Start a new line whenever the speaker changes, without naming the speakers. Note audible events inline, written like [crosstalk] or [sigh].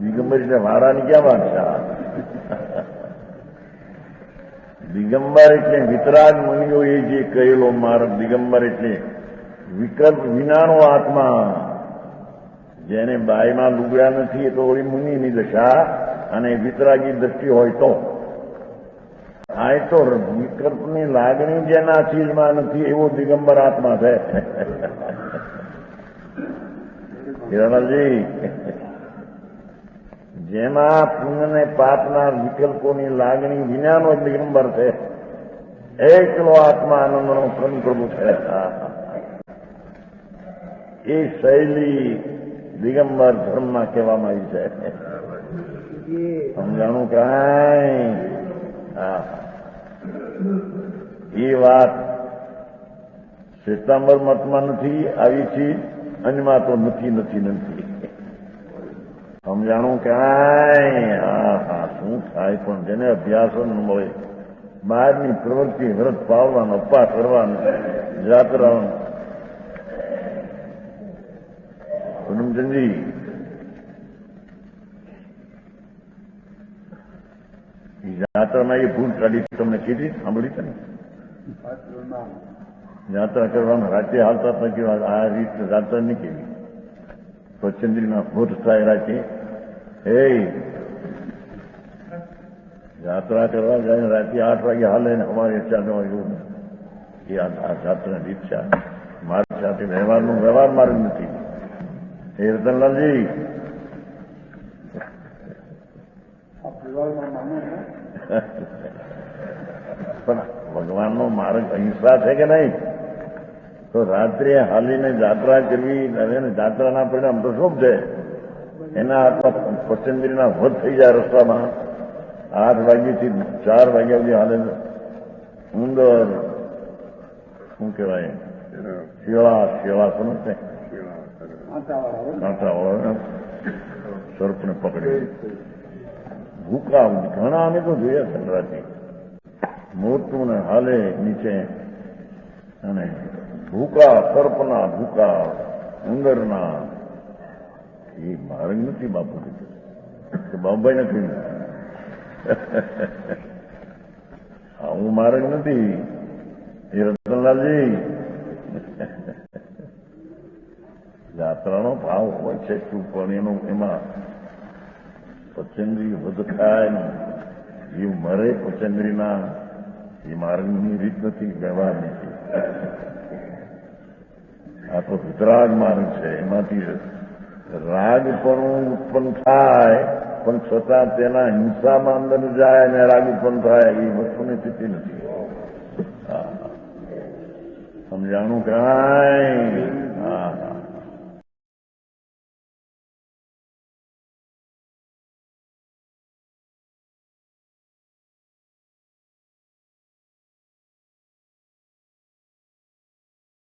દિગંબર એટલે વારાની ક્યાં વાત દિગંબર એટલે વિતરાગ મુનિઓએ જે કહેલો માર્ગ દિગંબર એટલે વિકલ્પ વિનાનો આત્મા. જેને બાયમાં લુગડ્યા નથી, એ તો ઓળી મુનિની દશા અને વિતરાગી દ્રષ્ટિ હોય તો. આ તો વિકલ્પની લાગણી જેના ચીજમાં નથી, એવો દિગંબર આત્મા છે. [laughs] હિરણજી જેમાં પુણ્ય પાપના વિકલ્પોની લાગણી વિનાનો દિગંબર છે. એકલો આત્મા આનંદનો કન પ્રભુ છે. એ શૈલી દિગંબર ધર્મમાં કહેવામાં આવી છે. સમજાણું કાંઈ? એ વાત શ્વેતાંબર મતમાં નથી, આવી છે. અન્યમાં તો નથી નથી નથી. સમજાણું ક્યાંય આ શું થાય પણ જેને અભ્યાસ મળે બહારની પ્રવૃત્તિ વ્રત પાવવાનો અપા કરવાનો જાત્રાનો પૂનમચંદજી. જાત્રામાં એ ભૂલ કાઢી તમને કીધી? સાંભળી છે ને? યાત્રા કરવાનું રાતે હાલતા પછી આ રીત જાત્રા નહીં કેવી સ્વચ્છંદ્રીના ભૂત થાય રાતે. હે યાત્રા કરવા જાય રાતે આઠ વાગે હાલે ને અમારી ઈચ્છા ન વાગે એ આ આ જાત્રા રીત છે મારી સાથે વ્યવહારનો વ્યવહાર માર્ગ નથી. હે રતનલાલજી. પણ ભગવાનનો માર્ગ અહિંસા છે કે નહીં? તો રાત્રે હાલીને જાત્રા કરવી અને જાત્રાના પરિણામ તો શું છે. એના હાથમાં પચંદ્રીના વધ થઈ જાય રસ્તામાં. આઠ વાગ્યાથી ચાર વાગ્યા સુધી હાલે ઉંદર, શું કહેવાય? શેળા શિળા કાંટાવાળા સર્પને પકડી. ભૂકા ઘણા અમે તો જોયા રાતે. મોટું ને હાલે નીચે. અને ભૂકા, સર્પના ભૂકા, ઉંદરના એ માર્ગ નથી બાપુ કે બાબાઈ નથી. હું માર્ગ નથી. એ રતનલાલજી. યાત્રાનો ભાવ હોય છે શું એમાં પચંદ્રી વધ થાય જીવ મરે પચંદ્રીના એ માર્ગની રીત નથી, વ્યવહાર છે આ તો વિતરાગ માર્ગ છે, એમાંથી રાગ પણ ઉત્પન્ન થાય, પણ છતાં તેના હિંસામાં અંદર જાય અને રાગ ઉત્પન્ન થાય, એ વસ્તુની સ્થિતિ નથી. હા. સમજાણું કાંઈ